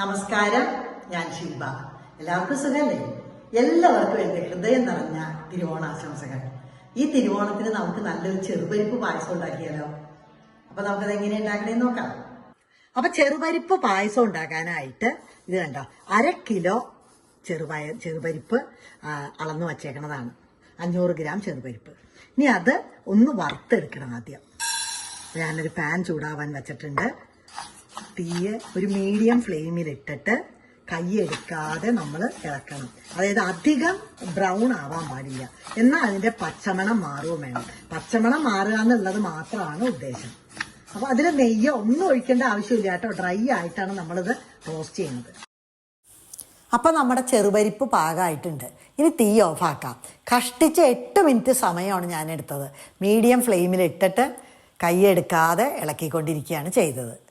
നമസ്കാരം ഞാൻ ശിൽബ എല്ലാവർക്കും സുഖമല്ലേ എല്ലാവർക്കും എന്റെ ഹൃദയം നിറഞ്ഞ തിരുവോണാശംസകൾ. ഈ തിരുവോണത്തിന് നമുക്ക് നല്ലൊരു ചെറുപരിപ്പ് പായസം ഉണ്ടാക്കിയാലോ? അപ്പൊ നമുക്കത് എങ്ങനെ ഉണ്ടാക്കണേന്ന് നോക്കാം. അപ്പൊ ചെറുപരിപ്പ് പായസം ഉണ്ടാക്കാനായിട്ട് ഇത് കണ്ടോ അര കിലോ ചെറുപയ ചെറുപരിപ്പ് അളന്ന് വച്ചേക്കണതാണ്. അഞ്ഞൂറ് ഗ്രാം ചെറുപരിപ്പ്. ഇനി അത് ഒന്ന് വറുത്തെടുക്കണം ആദ്യം. ഞാനൊരു പാൻ ചൂടാവാൻ വെച്ചിട്ടുണ്ട്. തീയ് ഒരു മീഡിയം ഫ്ലെയിമിൽ ഇട്ടിട്ട് കൈ എടുക്കാതെ നമ്മൾ ഇളക്കണം. അതായത് അധികം ബ്രൗൺ ആവാൻ പാടില്ല. എന്നാൽ അതിന്റെ പച്ചമണം മാറുകയും വേണം. പച്ചമണം മാറുക എന്നുള്ളത് മാത്രമാണ് ഉദ്ദേശം. അപ്പൊ അതിന് നെയ്യോ ഒന്നും ഒഴിക്കേണ്ട ആവശ്യമില്ല കേട്ടോ. ഡ്രൈ ആയിട്ടാണ് നമ്മളിത് റോസ്റ്റ് ചെയ്യുന്നത്. അപ്പൊ നമ്മുടെ ചെറുപരിപ്പ് പാകമായിട്ടുണ്ട്. ഇനി തീ ഓഫാക്കാം കഷ്ടിച്ച് എട്ട് മിനിറ്റ് സമയമാണ് ഞാൻ എടുത്തത്. മീഡിയം ഫ്ലെയിമിൽ ഇട്ടിട്ട് കൈയെടുക്കാതെ ഇളക്കിക്കൊണ്ടിരിക്കുകയാണ് ചെയ്തത്.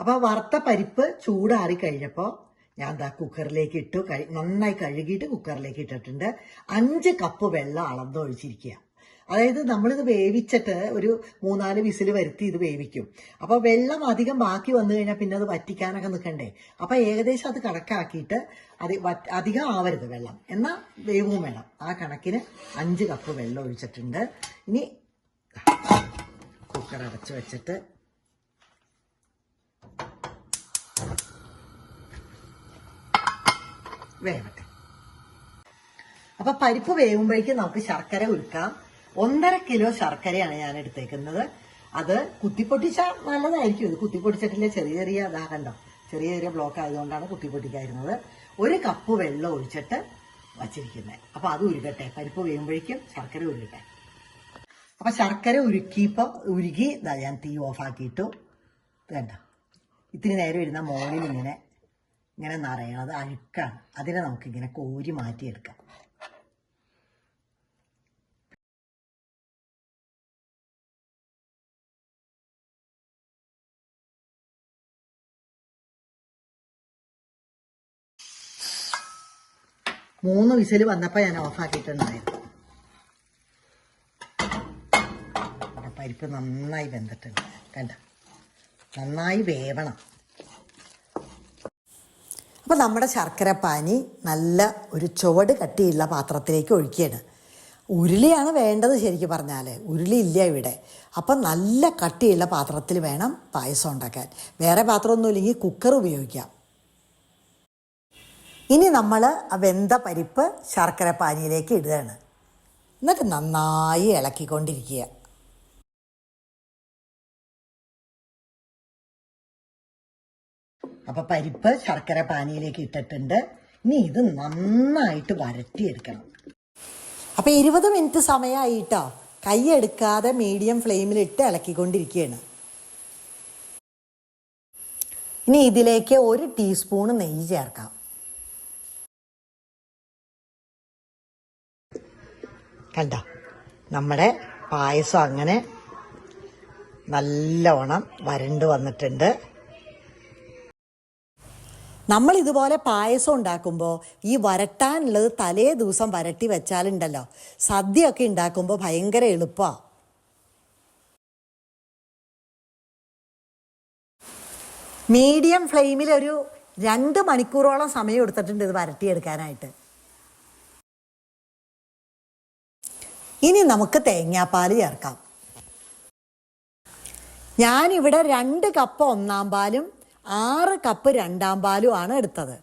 അപ്പോൾ വറുത്ത പരിപ്പ് ചൂടാറി കഴിഞ്ഞപ്പോൾ ഞാൻ ദാ കുക്കറിലേക്ക് ഇട്ടു നന്നായി കഴുകിയിട്ട് കുക്കറിലേക്ക് ഇട്ടിട്ടുണ്ട്. അഞ്ച് കപ്പ് വെള്ളം അളന്നൊഴിച്ചിരിക്കുക. അതായത് നമ്മളിത് വേവിച്ചിട്ട് ഒരു മൂന്നാൽ വിസിൽ വരുത്തി ഇത് വേവിക്കും. അപ്പോൾ വെള്ളം അധികം ബാക്കി വന്നു കഴിഞ്ഞാൽ പിന്നെ അത് വറ്റിക്കാനൊക്കെ നിൽക്കണ്ടേ അപ്പോൾ ഏകദേശം അത് കണക്കാക്കിയിട്ട് അത് അധികം ആവരുത് വെള്ളം. എന്നാൽ വേവും വേണം. ആ കണക്കിന് അഞ്ച് കപ്പ് വെള്ളം ഒഴിച്ചിട്ടുണ്ട്. ഇനി കുക്കർ അടച്ചു വെച്ചിട്ട് വേവട്ടെ. അപ്പൊ പരിപ്പ് വേവുമ്പോഴേക്കും നമുക്ക് ശർക്കര ഉരുക്കാം. ഒന്നര കിലോ ശർക്കരയാണ് ഞാൻ എടുത്തേക്കുന്നത്. അത് കുത്തിപ്പൊട്ടിച്ചാൽ നല്ലതായിരിക്കും. ഇത് കുത്തിപ്പൊട്ടിച്ചിട്ടില്ല? ചെറിയ ചെറിയ ഇതാകണ്ട? കണ്ടോ ചെറിയ ചെറിയ ബ്ലോക്ക് ആയതുകൊണ്ടാണ് കുത്തിപ്പൊട്ടിക്കായിരുന്നത് ഒരു കപ്പ് വെള്ളം ഒഴിച്ചിട്ട് വച്ചിരിക്കുന്നത് അപ്പൊ അത് ഉരുകട്ടെ. പരിപ്പ് വേവുമ്പോഴേക്കും ശർക്കര ഉരുകട്ടെ. അപ്പൊ ശർക്കര ഉരുക്കിയപ്പോ ഉരുകി ഞാൻ തീ ഓഫാക്കിയിട്ടു വേണ്ട. ഇത്തിരി നേരം ഇരുന്ന മോളിൽ ഇങ്ങനെ ഇങ്ങനെ നിറയണം അത് അഴുക്കാണ്. അതിനെ നമുക്ക് ഇങ്ങനെ കോരി മാറ്റിയെടുക്കാം. മൂന്ന് വിസിൽ വന്നപ്പോൾ ഞാൻ ഓഫാക്കിയിട്ടുണ്ടായിരുന്നു പരിപ്പ് നന്നായി വെന്തിട്ടുണ്ട്. കണ്ട? നന്നായി വേവണം. അപ്പോൾ നമ്മുടെ ശർക്കര പാനി നല്ല ഒരു ചുവട് കട്ടിയുള്ള പാത്രത്തിലേക്ക് ഒഴിക്കുകയാണ്. ഉരുളിയാണ് വേണ്ടത് ശരിക്കും പറഞ്ഞാൽ ഉരുളി ഇല്ല ഇവിടെ. അപ്പം നല്ല കട്ടിയുള്ള പാത്രത്തിൽ വേണം പായസം ഉണ്ടാക്കാൻ. വേറെ പാത്രമൊന്നും ഇല്ലെങ്കിൽ കുക്കർ ഉപയോഗിക്കാം. ഇനി നമ്മൾ വെന്ത പരിപ്പ് ശർക്കര പാനിയിലേക്ക് ഇടുകയാണ്. എന്നിട്ട് നന്നായി ഇളക്കിക്കൊണ്ടിരിക്കുക. അപ്പൊ പരിപ്പ് ശർക്കര പാനിയിലേക്ക് ഇട്ടിട്ടുണ്ട്. ഇനി ഇത് നന്നായിട്ട് വരട്ടിയെടുക്കണം. അപ്പൊ ഇരുപത് മിനിറ്റ് സമയമായിട്ടോ കൈ എടുക്കാതെ മീഡിയം ഫ്ലെയിമിലിട്ട് ഇളക്കിക്കൊണ്ടിരിക്കുകയാണ്. ഇനി ഇതിലേക്ക് ഒരു ടീസ്പൂൺ നെയ്യ് ചേർക്കാം. കണ്ട? നമ്മുടെ പായസം അങ്ങനെ നല്ലവണ്ണം വരണ്ട് വന്നിട്ടുണ്ട്. നമ്മൾ ഇതുപോലെ പായസം ഉണ്ടാക്കുമ്പോൾ ഈ വരട്ടാനുള്ളത് തലേ ദിവസം വരട്ടി വെച്ചാലുണ്ടല്ലോ. സദ്യയൊക്കെ ഉണ്ടാക്കുമ്പോൾ ഭയങ്കര എളുപ്പമാണ് മീഡിയം ഫ്ലെയിമിൽ ഒരു രണ്ട് മണിക്കൂറോളം സമയം എടുത്തിട്ടുണ്ട് ഇത് വരട്ടിയെടുക്കാനായിട്ട്. ഇനി നമുക്ക് തേങ്ങാപ്പാൽ ചേർക്കാം. ഞാനിവിടെ രണ്ട് കപ്പ് ഒന്നാം പാലും ആറ് കപ്പ് രണ്ടാം പാലും ആണ് എടുത്തത്.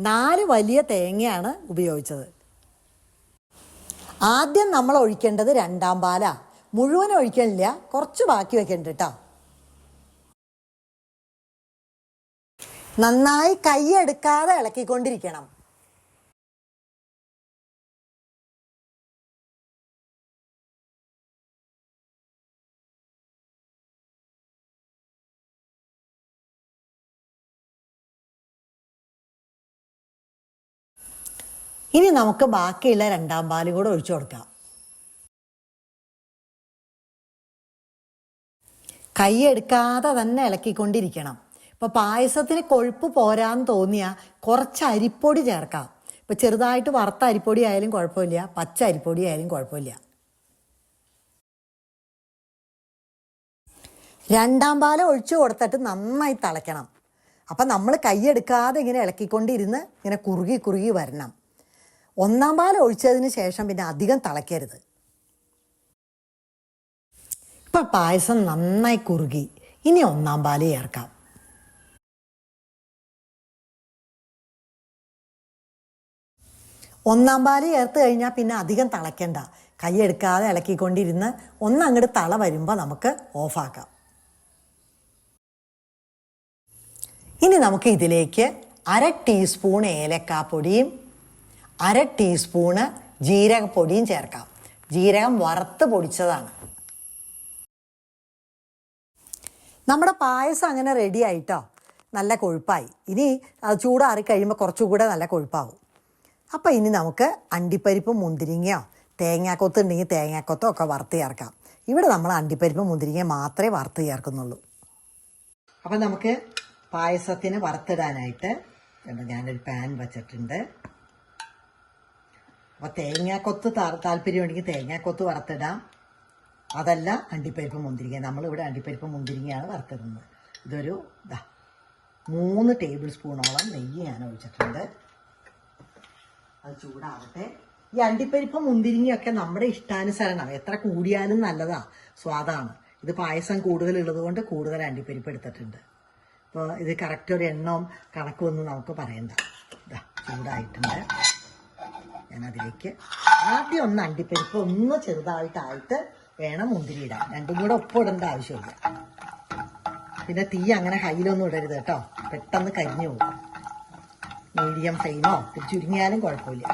നാല് വലിയ തേങ്ങയാണ് ഉപയോഗിച്ചത്. ആദ്യം നമ്മൾ ഒഴിക്കേണ്ടത് രണ്ടാം പാലാ. മുഴുവൻ ഒഴിക്കണില്ല കുറച്ച് ബാക്കി വെക്കണ്ട കേട്ടോ നന്നായി കൈ എടുക്കാതെ ഇളക്കിക്കൊണ്ടിരിക്കണം. ഇനി നമുക്ക് ബാക്കിയുള്ള രണ്ടാം പാലും കൂടെ ഒഴിച്ചു കൊടുക്കാം. കൈയെടുക്കാതെ തന്നെ ഇളക്കിക്കൊണ്ടിരിക്കണം. ഇപ്പോൾ പായസത്തിന് കൊഴുപ്പ് പോരാന്ന് തോന്നിയാൽ കുറച്ച് അരിപ്പൊടി ചേർക്കാം. ഇപ്പോൾ ചെറുതായിട്ട് വറുത്ത അരിപ്പൊടി ആയാലും കുഴപ്പമില്ല പച്ച അരിപ്പൊടി ആയാലും കുഴപ്പമില്ല. രണ്ടാം പാലം ഒഴിച്ചു കൊടുത്തിട്ട് നന്നായി തിളയ്ക്കണം. അപ്പം നമ്മൾ കൈയെടുക്കാതെ ഇങ്ങനെ ഇളക്കിക്കൊണ്ടിരുന്ന് ഇങ്ങനെ കുറുകി കുറുകി വരണം. ഒന്നാം പാൽ ഒഴിച്ചതിന് ശേഷം പിന്നെ അധികം തിളയ്ക്കരുത്. ഇപ്പം പായസം നന്നായി കുറുകി. ഇനി ഒന്നാം പാൽ ചേർക്കാം. ഒന്നാം പാൽ ചേർത്ത് കഴിഞ്ഞാൽ പിന്നെ അധികം തിളയ്ക്കണ്ട. കൈയെടുക്കാതെ ഇളക്കിക്കൊണ്ടിരുന്ന് ഒന്ന് അങ്ങോട്ട് തള വരുമ്പോൾ നമുക്ക് ഓഫാക്കാം. ഇനി നമുക്ക് ഇതിലേക്ക് അര ടീസ്പൂൺ ഏലക്കാപ്പൊടിയും അര ടീസ്പൂണ് ജീരകപ്പൊടിയും ചേർക്കാം. ജീരകം വറുത്ത് പൊടിച്ചതാണ്. നമ്മുടെ പായസം അങ്ങനെ റെഡി ആയിട്ടോ? നല്ല കൊഴുപ്പായി. ഇനി അത് ചൂടാറി കഴിയുമ്പോൾ കുറച്ചുകൂടെ നല്ല കൊഴുപ്പാവും. അപ്പോൾ ഇനി നമുക്ക് അണ്ടിപ്പരിപ്പും മുന്തിരിങ്ങയോ തേങ്ങാക്കൊത്ത് ഉണ്ടെങ്കിൽ തേങ്ങാക്കൊത്തോ ഒക്കെ വറുത്ത് ചേർക്കാം. ഇവിടെ നമ്മൾ അണ്ടിപ്പരിപ്പും മുന്തിരിങ്ങ മാത്രമേ വറുത്ത് ചേർക്കുന്നുള്ളൂ. അപ്പം നമുക്ക് പായസത്തിന് വറുത്തിടാനായിട്ട് ഞാനൊരു പാൻ വച്ചിട്ടുണ്ട്. അപ്പോൾ തേങ്ങാക്കൊത്ത് താല്പര്യമുണ്ടെങ്കിൽ തേങ്ങാക്കൊത്ത് വറുത്തിടാം. അതല്ല അണ്ടിപ്പരിപ്പ് മുന്തിരിങ്ങ. നമ്മളിവിടെ അണ്ടിപ്പരിപ്പ് മുന്തിരിങ്ങയാണ് വറുത്തിടുന്നത്. ഇതൊരു ഇതാ മൂന്ന് ടേബിൾ സ്പൂണോളം നെയ്യ് ഞാൻ ഒഴിച്ചിട്ടുണ്ട്. അത് ചൂടാവട്ടെ. ഈ അണ്ടിപ്പരിപ്പ് മുന്തിരിങ്ങയൊക്കെ നമ്മുടെ ഇഷ്ടാനുസരണം എത്ര കൂടിയാലും നല്ലതാ സ്വാദാണ്. ഇത് പായസം കൂടുതലുള്ളത് കൊണ്ട് കൂടുതൽ അണ്ടിപ്പരിപ്പ് എടുത്തിട്ടുണ്ട്. അപ്പോൾ ഇത് കറക്റ്റ് ഒരു എണ്ണം കണക്കുമൊന്നും നമുക്ക് പറയണ്ട. ഇതാ ചൂടായിട്ടുണ്ട്. ഞാൻ അതിലേക്ക് ആദ്യം ഒന്ന് അണ്ടിപ്പരിപ്പ് ഒന്ന് ചെറുതായിട്ടായിട്ട് വേണം മുന്തിരി ഇടാൻ രണ്ടും കൂടെ ഒപ്പം ഇടേണ്ട ആവശ്യമില്ല. പിന്നെ തീ അങ്ങനെ ഹൈയിലൊന്നും ഇടരുത് കേട്ടോ. പെട്ടെന്ന് കരിഞ്ഞു പോകും. മീഡിയം ഫ്ലെയിമോ ചുരുങ്ങിയാലും കുഴപ്പമില്ല.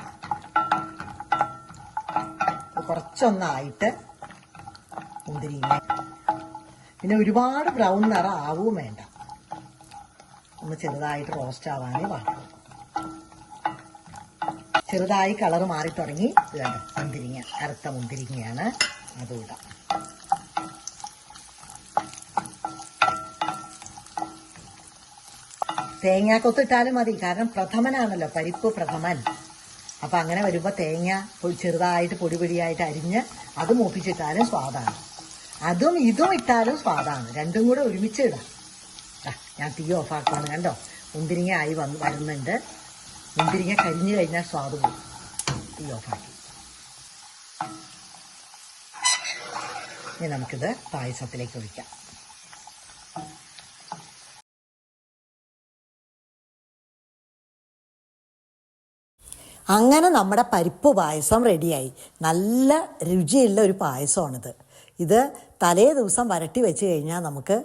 കുറച്ചൊന്നായിട്ട് മുന്തിരി പിന്നെ ഒരുപാട് ബ്രൗൺ നിറ ആവുകയും വേണ്ട. ഒന്ന് ചെറുതായിട്ട് റോസ്റ്റ് ആവാനേ പാടുള്ളൂ. ചെറുതായി കളർ മാറി തുടങ്ങി. മുന്തിരിങ്ങ കറുത്ത മുന്തിരിങ്ങയാണ് അതും തേങ്ങ തേങ്ങാക്കൊത്ത് ഇട്ടാലും മതി കാരണം പ്രഥമനാണല്ലോ പരിപ്പ് പ്രഥമൻ. അപ്പം അങ്ങനെ വരുമ്പോൾ തേങ്ങ ചെറുതായിട്ട് പൊടി പൊടിയായിട്ട് അരിഞ്ഞ് അത് മൂപ്പിച്ചിട്ടാലും സ്വാദാണ്. അതും ഇതും ഇട്ടാലും സ്വാദാണ്. രണ്ടും കൂടെ ഒരുമിച്ച് ഇടാം. ഞാൻ തീ ഓഫാക്കാണ് കണ്ടോ? മുന്തിരിങ്ങ ആയി വന്ന് വരുന്നുണ്ട്. മുന്തിരിങ്ങ കരിഞ്ഞു കഴിഞ്ഞാൽ സ്വാദ് പോകും തീ ഓഫാക്കി. ഇനി നമുക്കിത് പായസത്തിലേക്ക് ഒഴിക്കാം. അങ്ങനെ നമ്മുടെ പരിപ്പ് പായസം റെഡിയായി. നല്ല രുചിയുള്ള ഒരു പായസമാണിത്. ഇത് തലേ ദിവസം വരട്ടി വെച്ച് കഴിഞ്ഞാൽ നമുക്ക്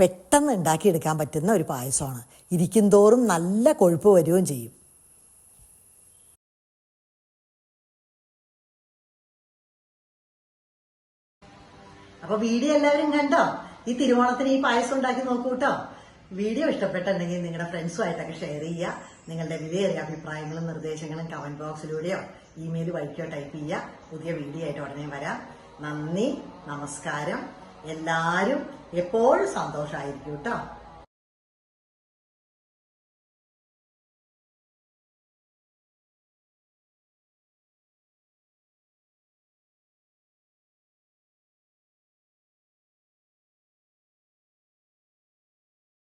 പെട്ടെന്ന് ഉണ്ടാക്കിയെടുക്കാൻ പറ്റുന്ന ഒരു പായസമാണ്. ഇരിക്കും തോറും നല്ല കൊഴുപ്പ് വരികയും ചെയ്യും. അപ്പൊ വീഡിയോ എല്ലാവരും കണ്ടോ? ഈ തിരുവോണത്തിന് ഈ പായസം ഉണ്ടാക്കി നോക്കൂട്ടോ വീഡിയോ ഇഷ്ടപ്പെട്ടുണ്ടെങ്കിൽ നിങ്ങളുടെ ഫ്രണ്ട്സുമായിട്ടൊക്കെ ഷെയർ ചെയ്യുക. നിങ്ങളുടെ വിലയേറിയ അഭിപ്രായങ്ങളും നിർദ്ദേശങ്ങളും കമന്റ് ബോക്സിലൂടെയോ ഇമെയിൽ വഴിക്കോ ടൈപ്പ് ചെയ്യുക. പുതിയ വീഡിയോ ആയിട്ട് ഉടനെ വരാം. നന്ദി നമസ്കാരം. എല്ലാവരും എപ്പോഴും സന്തോഷമായിരിക്കും കേട്ടോ